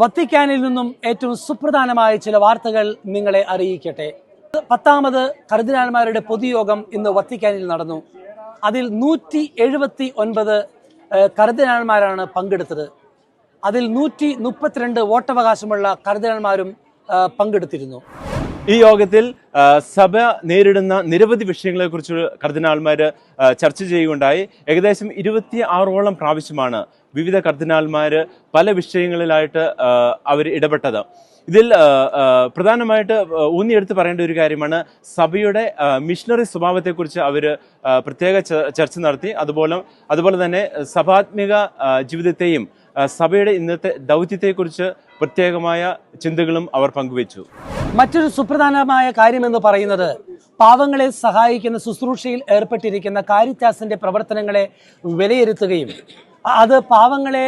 വത്തിക്കാനിൽ നിന്നും ഏറ്റവും സുപ്രധാനമായ ചില വാർത്തകൾ നിങ്ങളെ അറിയിക്കട്ടെ. പത്താമത് കർദിനാൾമാരുടെ പൊതുയോഗം ഇന്ന് വത്തിക്കാനിൽ നടന്നു. അതിൽ നൂറ്റി എഴുപത്തി ഒൻപത് കർദിനാൾമാരാണ് പങ്കെടുത്തത്. അതിൽ നൂറ്റി മുപ്പത്തിരണ്ട് വോട്ടവകാശമുള്ള കർദിനാൾമാരും പങ്കെടുത്തിരുന്നു. ഈ യോഗത്തിൽ സഭ നേരിടുന്ന നിരവധി വിഷയങ്ങളെക്കുറിച്ച് കർദിനാൾമാർ ചർച്ച ചെയ്യുകയുണ്ടായി. ഏകദേശം ഇരുപത്തി ആറോളം പ്രാവശ്യമാണ് വിവിധ കർദിനാൾമാർ പല വിഷയങ്ങളിലായിട്ട് അവർ ഇടപെട്ടത്. ഇതിൽ പ്രധാനമായിട്ട് ഊന്നിയെടുത്ത് പറയേണ്ട ഒരു കാര്യമാണ് സഭയുടെ മിഷണറി സ്വഭാവത്തെക്കുറിച്ച് അവർ പ്രത്യേക ചർച്ച നടത്തി. അതുപോലെ അതുപോലെ തന്നെ സഭാത്മിക ജീവിതത്തെയും സഭയുടെ ഇന്നത്തെ ദൗത്യത്തെക്കുറിച്ച് പ്രത്യേകമായ ചിന്തകളും അവർ പങ്കുവച്ചു. മറ്റൊരു സുപ്രധാനമായ കാര്യമെന്ന് പറയുന്നത് പാവങ്ങളെ സഹായിക്കുന്ന ശുശ്രൂഷയിൽ ഏർപ്പെട്ടിരിക്കുന്ന കാരിത്താസിന്റെ പ്രവർത്തനങ്ങളെ വിലയിരുത്തുകയും അത് പാവങ്ങളെ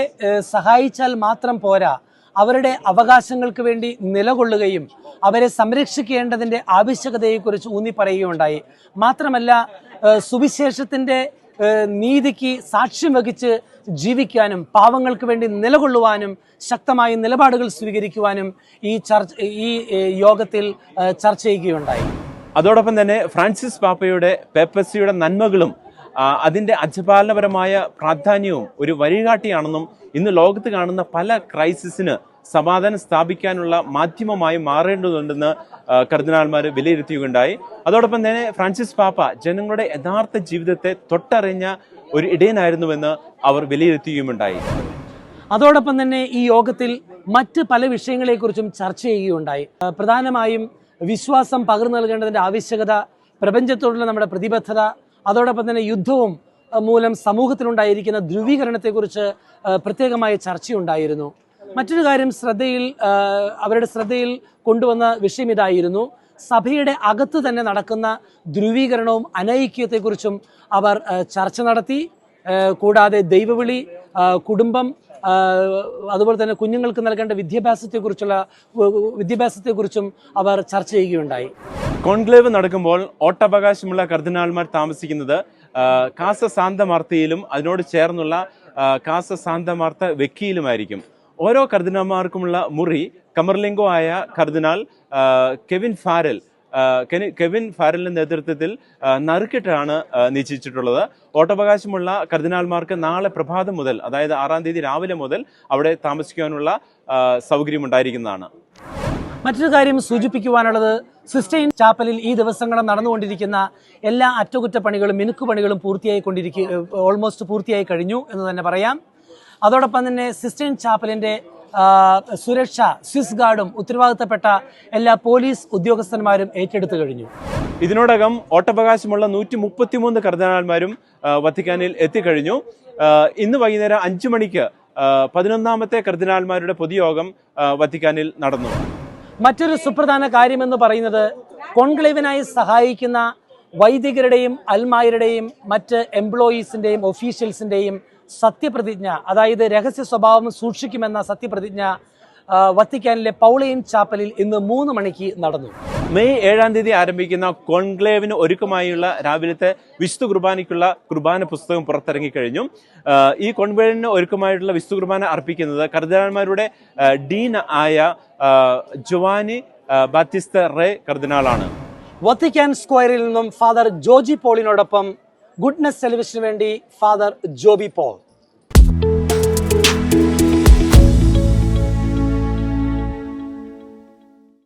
സഹായിച്ചാൽ മാത്രം പോരാ അവരുടെ അവകാശങ്ങൾക്ക് വേണ്ടി നിലകൊള്ളുകയും അവരെ സംരക്ഷിക്കേണ്ടതിന്റെ ആവശ്യകതയെക്കുറിച്ച് ഊന്നി പറയുകയുണ്ടായി മാത്രമല്ല സുവിശേഷത്തിന്റെ നീതിക്ക് സാക്ഷ്യം വഹിച്ച് ജീവിക്കാനും പാവങ്ങൾക്ക് വേണ്ടി നിലകൊള്ളുവാനും ശക്തമായ നിലപാടുകൾ സ്വീകരിക്കുവാനും ഈ ചർച്ച ഈ യോഗത്തിൽ ചർച്ച ചെയ്യുകയുണ്ടായി. അതോടൊപ്പം തന്നെ ഫ്രാൻസിസ് പാപ്പയുടെ പേപ്പസിയുടെ നന്മകളും അതിന്റെ അജപാലനപരമായ പ്രാധാന്യവും ഒരു വഴികാട്ടിയാണെന്നും ഇന്ന് ലോകത്ത് കാണുന്ന പല ക്രൈസിസിന് സമാധാനം സ്ഥാപിക്കാനുള്ള മാധ്യമമായി മാറേണ്ടതുണ്ടെന്ന് കർദിനാൾമാർ വിലയിരുത്തുകയുണ്ടായി അതോടൊപ്പം തന്നെ ഫ്രാൻസിസ് പാപ്പ ജനങ്ങളുടെ യഥാർത്ഥ ജീവിതത്തെ തൊട്ടറിഞ്ഞ ഒരു ഇടയനായിരുന്നുവെന്ന് അവർ വിലയിരുത്തുകയുമുണ്ടായി അതോടൊപ്പം തന്നെ ഈ യോഗത്തിൽ മറ്റ് പല വിഷയങ്ങളെക്കുറിച്ചും ചർച്ച ചെയ്യുകയുണ്ടായി. പ്രധാനമായും വിശ്വാസം പകർന്നു നൽകേണ്ടതിന്റെ ആവശ്യകത പ്രപഞ്ചത്തോടുള്ള നമ്മുടെ പ്രതിബദ്ധത അതോടൊപ്പം തന്നെ യുദ്ധവും മൂലം സമൂഹത്തിലുണ്ടായിരിക്കുന്ന ധ്രുവീകരണത്തെക്കുറിച്ച് പ്രത്യേകമായ ചർച്ചയുണ്ടായിരുന്നു. മറ്റൊരു കാര്യം ശ്രദ്ധയിൽ അവരുടെ ശ്രദ്ധയിൽ കൊണ്ടുവന്ന വിഷയം ഇതായിരുന്നു. സഭയുടെ അകത്ത് തന്നെ നടക്കുന്ന ധ്രുവീകരണവും അനൈക്യത്തെക്കുറിച്ചും അവർ ചർച്ച നടത്തി. കൂടാതെ ദൈവവിളി കുടുംബം അതുപോലെ തന്നെ കുഞ്ഞുങ്ങൾക്ക് നൽകേണ്ട വിദ്യാഭ്യാസത്തെക്കുറിച്ചുള്ള വിദ്യാഭ്യാസത്തെക്കുറിച്ചും അവർ ചർച്ച ചെയ്യുകയുണ്ടായി. കോൺക്ലേവ് നടക്കുമ്പോൾ ഓട്ടവകാശമുള്ള കർദിനാൾമാർ താമസിക്കുന്നത് കാസ സാന്തമാർത്തയിലും അതിനോട് ചേർന്നുള്ള കാസ സാന്തമാർത്ത വെക്കിയിലുമായിരിക്കും. ഓരോ കർദിനാൾമാർക്കുമുള്ള മുറി കമർലിംഗോ ആയ കർദിനാൾ കെവിൻ ഫാരൽ കെവിൻ ഫാരലിന്റെ നേതൃത്വത്തിൽ നറുക്കിട്ടാണ് നിശ്ചയിച്ചിട്ടുള്ളത്. ഓട്ടവകാശമുള്ള കർദിനാൾമാർക്ക് നാളെ പ്രഭാതം മുതൽ അതായത് ആറാം തീയതി രാവിലെ മുതൽ അവിടെ താമസിക്കാനുള്ള സൗകര്യമുണ്ടായിരിക്കുന്നതാണ്. മറ്റൊരു കാര്യം സൂചിപ്പിക്കുവാനുള്ളത് സിസ്റ്റൈൻ ചാപ്പലിൽ ഈ ദിവസങ്ങളിൽ നടന്നുകൊണ്ടിരിക്കുന്ന എല്ലാ അറ്റകുറ്റപ്പണികളും മിനുക്കുപണികളും പൂർത്തിയായി കൊണ്ടിരിക്കുക ഓൾമോസ്റ്റ് പൂർത്തിയായി കഴിഞ്ഞു എന്ന് തന്നെ പറയാം. അതോടൊപ്പം തന്നെ സിസ്റ്റൻ ചാപ്പലിന്റെ സുരക്ഷ സ്വിസ് ഗാർഡും ഉത്തരവാദിത്തപ്പെട്ട എല്ലാ പോലീസ് ഉദ്യോഗസ്ഥന്മാരും ഏറ്റെടുത്തു കഴിഞ്ഞു. ഇതിനോടകം ഓട്ടവകാശമുള്ള നൂറ്റി മുപ്പത്തിമൂന്ന് കർദിനാൾമാരും വത്തിക്കാനിൽ എത്തിക്കഴിഞ്ഞു. ഇന്ന് വൈകുന്നേരം അഞ്ചു മണിക്ക് പതിനൊന്നാമത്തെ കർദിനാൾമാരുടെ പൊതുയോഗം വത്തിക്കാനിൽ നടന്നു. മറ്റൊരു സുപ്രധാന കാര്യമെന്ന് പറയുന്നത് കോൺക്ലേവിനായി സഹായിക്കുന്ന വൈദികരുടെയും അൽമായരുടെയും മറ്റ് എംപ്ലോയീസിന്റെയും ഒഫീഷ്യൽസിന്റെയും സത്യപ്രതിജ്ഞ അതായത് രഹസ്യ സ്വഭാവം സൂക്ഷിക്കുമെന്ന സത്യപ്രതിജ്ഞ വത്തിക്കാനിലെ പൗളിയൻ ചാപ്പലിൽ ഇന്ന് മൂന്ന് മണിക്ക് നടന്നു. മെയ് ഏഴാം തീയതി ആരംഭിക്കുന്ന കോൺക്ലേവിന് ഒരുക്കമായുള്ള രാവിലത്തെ വിശുദ്ധ കുർബാനയ്ക്കുള്ള കുർബാന പുസ്തകം പുറത്തിറങ്ങിക്കഴിഞ്ഞു. കഴിഞ്ഞു ഈ കോൺക്ലേവിന് ഒരുക്കമായിട്ടുള്ള വിശുദ്ധ കുർബാന അർപ്പിക്കുന്നത് കർദിനാൾമാരുടെ ഡീൻ ആയ ജുവാനി ബാത്തിസ്ത റേ കർദിനാളാണ്. വത്തിക്കാൻ സ്ക്വയറിൽ നിന്നും ഫാദർ ജോജി പോളിനോടൊപ്പം ഗുഡ്നസ് ടെലിവിഷന് വേണ്ടി ഫാദർ ജോബി പോൾ